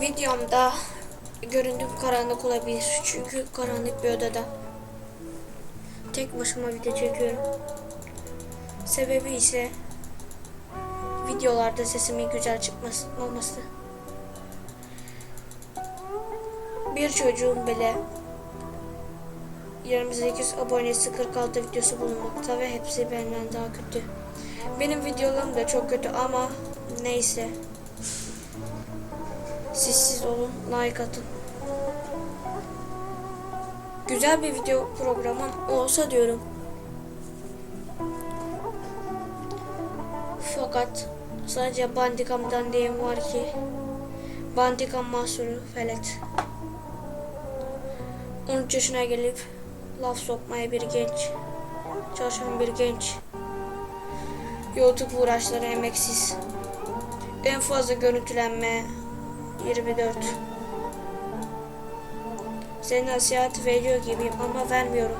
Videomda göründüğüm karanlık olabilir. Çünkü karanlık bir odada. Tek başıma video çekiyorum. Sebebi ise videolarda sesimin güzel çıkması olması. Bir çocuğun bile 28 abonesi 46 videosu bulunmakta ve hepsi benden daha kötü. Benim videolarım da çok kötü ama neyse. Sessiz olun, like atın. Güzel bir video programım olsa diyorum. Fakat sadece Bandicam'dan diyeyim var ki Bandicam mahsulü felet. 13 yaşına gelip laf sokmaya bir genç, çalışan bir genç. YouTube uğraşları emeksiz. En fazla görüntülenme 24. Size nasihat veriyor gibiyim ama vermiyorum.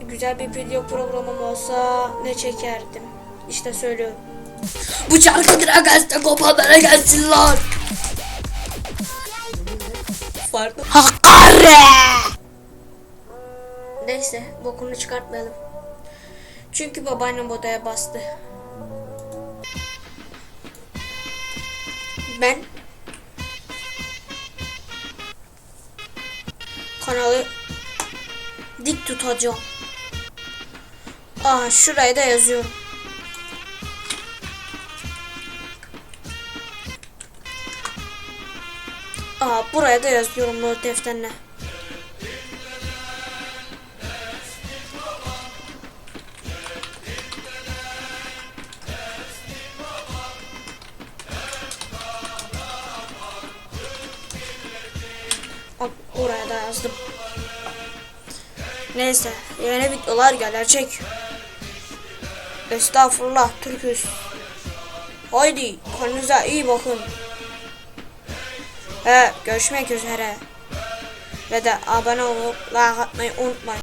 Güzel bir video programım olsa ne çekerdim? İşte söylüyorum. Bu şarkı Dragons'ta kopanlara gelsin lan. Farklı. Hakkari. Neyse bokunu çıkartmayalım. Çünkü babaannem odaya bastı. Ben kanalı dik tutacağım. Aa şuraya da yazıyorum. Aa buraya da yazıyorum not defterine. Oraya da yazdım. Neyse yeni videolar gelecek. Estağfurullah Türküz. Haydi kendinize iyi bakın. Ve görüşmek üzere. Ve de abone olup like atmayı unutmayın.